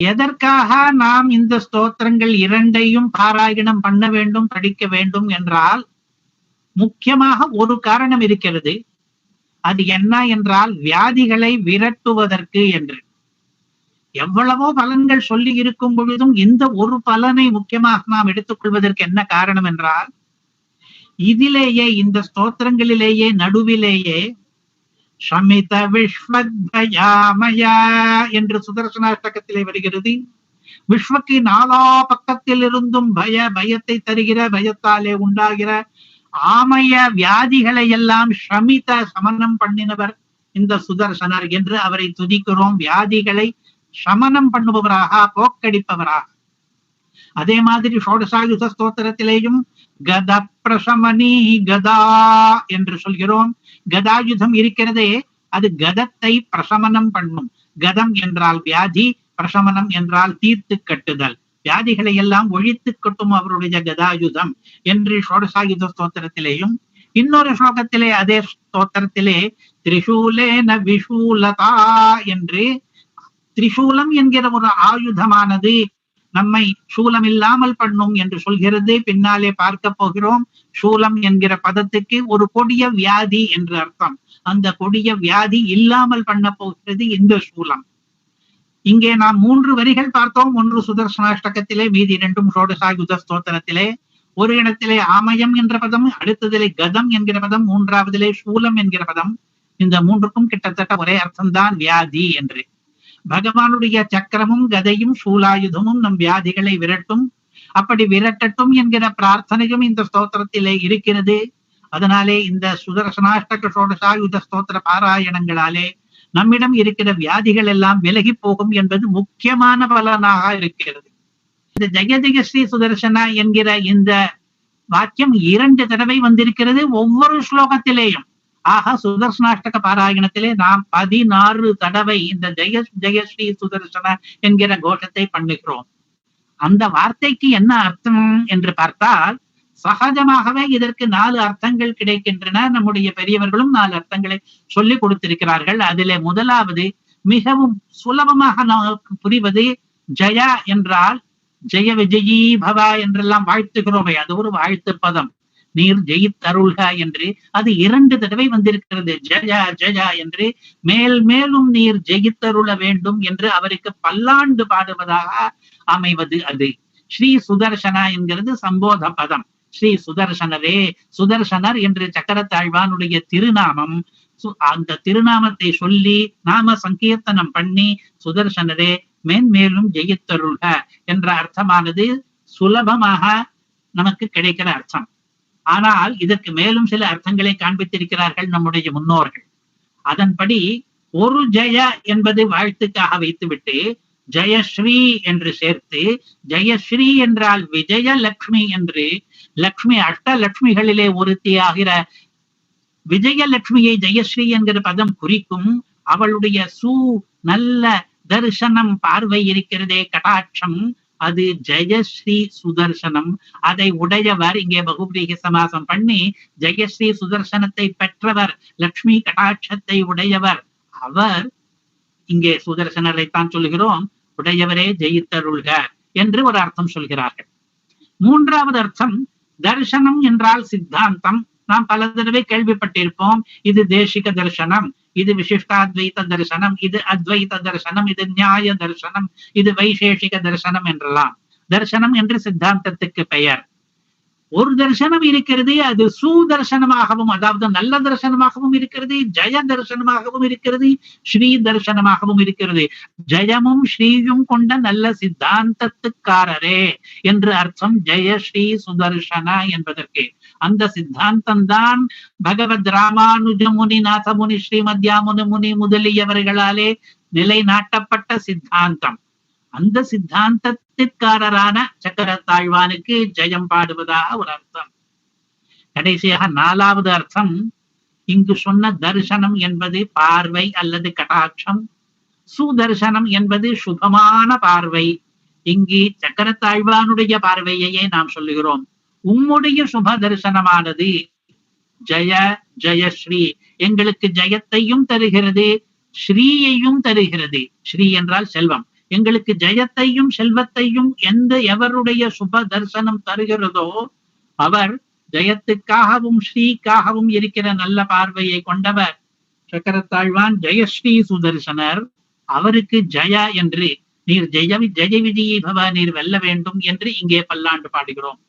எதற்காக நாம் இந்த ஸ்தோத்திரங்கள் இரண்டையும் பாராயணம் பண்ண வேண்டும் படிக்க வேண்டும் என்றால் முக்கியமாக ஒரு காரணம் இருக்கிறது. அது என்ன என்றால் வியாதிகளை விரட்டுவதற்கு என்று. எவ்வளவோ பலன்கள் சொல்லி இருக்கும் பொழுதும் இந்த ஒரு பலனை முக்கியமாக நாம் எடுத்துக்கொள்வதற்கு என்ன காரணம் என்றால் இதிலேயே இந்த ஸ்தோத்திரங்களிலேயே நடுவிலேயே சமித விஸ்வத்பயாமயா என்று சுதர்சனாஷ்டகத்திலே வருகிறது. விஸ்வக்கு நாலா பக்கத்தில் இருந்தும் பய பயத்தை தருகிற பயத்தாலே உண்டாகிற ஆமய வியாதிகளை எல்லாம் சமித சமனம் பண்ணினவர் இந்த சுதர்சனர் என்று அவரை துதிக்கிறோம். வியாதிகளை சமனம் பண்ணுபவராக போக்கடிப்பவராக. அதே மாதிரி ஷோடசாயுத ஸ்தோத்திரத்திலேயும் கத பிரசமனி கதா என்று சொல்கிறோம். கதாயுதம் இருக்கிறதே அது கதத்தை பிரசமனம் பண்ணும். கதம் என்றால் வியாதி பிரசமனம் என்றால் தீர்த்து கட்டுதல். வியாதிகளை எல்லாம் ஒழித்து கட்டும் அவருடைய கதாயுதம் என்று ஷோடசாயுத ஸ்தோத்திரத்திலேயும் இன்னொரு ஸ்லோகத்திலே அதே ஸ்தோத்திரத்திலே திரிசூலேன விஷூலதா என்று திரிசூலம் என்கிற ஒரு ஆயுதமானது நம்மை சூலம் இல்லாமல் பண்ணும் என்று சொல்கிறது. பின்னாலே பார்க்க போகிறோம். சூலம் என்கிற பதத்துக்கு ஒரு கொடிய வியாதி என்று அர்த்தம். அந்த கொடிய வியாதி இல்லாமல் பண்ண போகிறது இந்த சூலம். இங்கே நாம் மூன்று வரிகள் பார்த்தோம். ஒன்று சுதர்சனாஷ்டகத்திலே மீதி இரண்டும் ஷோடசாயுத ஸ்தோத்திரத்திலே. ஒரு இடத்திலே ஆமயம் என்ற பதம் அடுத்ததிலே கதம் என்கிற பதம் மூன்றாவதிலே சூலம் என்கிற பதம். இந்த மூன்றுக்கும் கிட்டத்தட்ட ஒரே அர்த்தம்தான் வியாதி என்று. பகவானுடைய சக்கரமும் கதையும் சூலாயுதமும் நம் வியாதிகளை விரட்டும். அப்படி விரட்டட்டும் என்கிற பிரார்த்தனையும் இந்த ஸ்தோத்திரத்திலே இருக்கிறது. அதனாலே இந்த சுதர்சனாஷ்டக சோடசாயுத ஸ்தோத்திர பாராயணங்களாலே நம்மிடம் இருக்கிற வியாதிகள் எல்லாம் விலகி போகும் என்பது முக்கியமான பலனாக இருக்கிறது. இந்த ஜெயஜெய ஸ்ரீ சுதர்சனா என்கிற இந்த வாக்கியம் இரண்டு தடவை வந்திருக்கிறது ஒவ்வொரு ஸ்லோகத்திலேயும். ஆக சுதர்சனாஷ்டக பாராயணத்திலே நாம் பதினாறு தடவை இந்த ஜெய ஜெயஸ்ரீ சுதர்சன என்கிற கோஷத்தை பண்ணுகிறோம் அந்த வார்த்தைக்கு என்ன அர்த்தம் என்று பார்த்தால் சகஜமாகவே இதற்கு நாலு அர்த்தங்கள் கிடைக்கின்றன. நம்முடைய பெரியவர்களும் நாலு அர்த்தங்களை சொல்லி கொடுத்திருக்கிறார்கள். அதிலே முதலாவது மிகவும் சுலபமாக நமக்கு புரிவது ஜெயா என்றால் ஜெய விஜயீ பவா என்றெல்லாம் வாழ்த்துகிறோமே. அது ஒரு வாழ்த்து பதம். நீர் ஜெயித்தருள்க என்று. அது இரண்டு தடவை வந்திருக்கிறது. ஜெயா ஜெயா என்று. மேல் மேலும் நீர் ஜெயித்தருள வேண்டும் என்று அவருக்கு பல்லாண்டு பாடுவதாக அமைவது அது. ஸ்ரீ சுதர்சனா என்கிறது சம்போத பதம். ஸ்ரீ சுதர்சனரே சுதர்சனர் என்று சக்கரத்தாழ்வானுடைய திருநாமம். அந்த திருநாமத்தை சொல்லி நாம சங்கீர்த்தனம் பண்ணி சுதர்சனரே மேன்மேலும் ஜெயித்தருள்க என்ற அர்த்தமானது சுலபமாக நமக்கு கிடைக்கிற அர்த்தம். ஆனால் இதற்கு மேலும் சில அர்த்தங்களை காண்பித்திருக்கிறார்கள் நம்முடைய முன்னோர்கள். அதன்படி ஒரு ஜெய என்பது வாழ்த்துக்காக வைத்துவிட்டு ஜெயஸ்ரீ என்று சேர்த்து ஜெயஸ்ரீ என்றால் விஜயலட்சுமி என்று லக்ஷ்மி அஷ்டலட்சுமிகளிலே ஒருத்தியாகிற விஜயலட்சுமியை ஜெயஸ்ரீ என்கிற பதம் குறிக்கும் அவளுடைய சூ நல்ல தரிசனம் பார்வை இருக்கிறதே கடாட்சம் அது ஜெயஸ்ரீ சுதர்சனம். அதை உடையவர் இங்கே பகுபிரீக சமாசம் பண்ணி ஜெயஸ்ரீ சுதர்சனத்தை பெற்றவர் லக்ஷ்மி கடாட்சத்தை உடையவர். அவர் இங்கே சுதர்சனரைத்தான் சொல்கிறோம். உடையவரே ஜெயித்தருள்க என்று ஒரு அர்த்தம் சொல்கிறார்கள். மூன்றாவது அர்த்தம் தர்சனம் என்றால் சித்தாந்தம். நாம் பல தடவை கேள்விப்பட்டிருப்போம் இது தேசிக தர்சனம். இது விசிஷ்டாத்வைத தரிசனம் இது அத்வைத தரிசனம் இது நியாய தரிசனம் இது வைசேஷிக தரிசனம் என்றெல்லாம் தரிசனம் என்று சித்தாந்தத்துக்கு பெயர் ஒரு தரிசனம் இருக்கிறது அது சுதர்சனமாகவும் அதாவது நல்ல தரிசனமாகவும் இருக்கிறது ஜெய தரிசனமாகவும் இருக்கிறது ஸ்ரீ தரிசனமாகவும் இருக்கிறது. ஜெயமும் ஸ்ரீயும் கொண்ட நல்ல சித்தாந்தத்துக்காரரே என்று அர்த்தம். ஜெய ஸ்ரீ சுதர்சன என்பதற்கு. அந்த சித்தாந்தம் தான் பகவத் ராமானுஜ முனி நாசமுனி ஸ்ரீமத்யாமுனி முனி முதலியவர்களாலே நிலைநாட்டப்பட்ட சித்தாந்தம். அந்த சித்தாந்தத்திற்காரரான சக்கரத்தாழ்வானுக்கு ஜெயம் பாடுவதாக ஒரு அர்த்தம். கடைசியாக நாலாவது அர்த்தம் இங்கு சொன்ன தரிசனம் என்பது பார்வை அல்லது கடாட்சம். சுதர்சனம் என்பது சுபமான பார்வை. இங்கு சக்கர தாழ்வானுடைய பார்வையையே நாம் சொல்லுகிறோம். உம்முடைய சுப தரிசனமானது ஜெய ஜெயஸ்ரீ எங்களுக்கு ஜெயத்தையும் தருகிறது ஸ்ரீயையும் தருகிறது. ஸ்ரீ என்றால் செல்வம். எங்களுக்கு ஜெயத்தையும் செல்வத்தையும் எந்த எவருடைய சுப தரிசனம் தருகிறதோ அவர் ஜெயத்துக்காகவும் ஸ்ரீக்காகவும் இருக்கிற நல்ல பார்வையை கொண்டவர். சக்கரத்தாழ்வான் ஜெயஸ்ரீ சுதர்சனர். அவருக்கு ஜயா என்று நீர் ஜெய ஜெய விஜயி பவ நீர் வெல்ல வேண்டும் என்று இங்கே பல்லாண்டு பாடுகிறோம்.